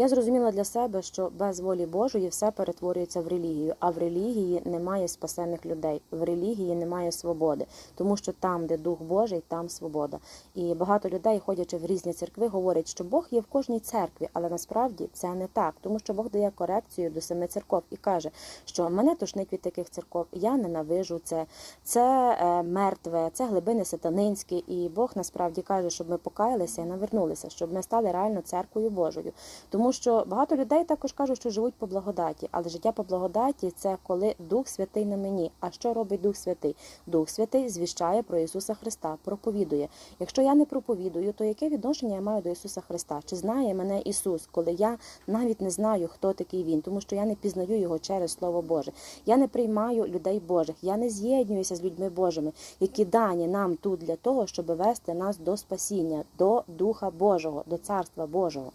Я зрозуміла для себе, що без волі Божої все перетворюється в релігію, а в релігії немає спасених людей, в релігії немає свободи, тому що там, де Дух Божий, там свобода. І багато людей, ходячи в різні церкви, говорять, що Бог є в кожній церкві, але насправді це не так, тому що Бог дає корекцію до семи церков і каже, що мене тошнить від таких церков, я ненавижу це, це е, мертве, це глибини сатанинські, і Бог насправді каже, щоб ми покаялися і навернулися, щоб ми стали реально церквою Божою. Тому що багато людей також кажуть, що живуть по благодаті, але життя по благодаті це коли Дух Святий на мені. А що робить Дух Святий? Дух Святий звіщає про Ісуса Христа, проповідує. Якщо я не проповідую, то яке відношення я маю до Ісуса Христа? Чи знає мене Ісус, коли я навіть не знаю, хто такий Він, тому що я не пізнаю його через Слово Боже. Я не приймаю людей Божих, я не з'єднуюся з людьми Божими, які дані нам тут для того, щоб вести нас до спасіння, до Духа Божого, до Царства Божого.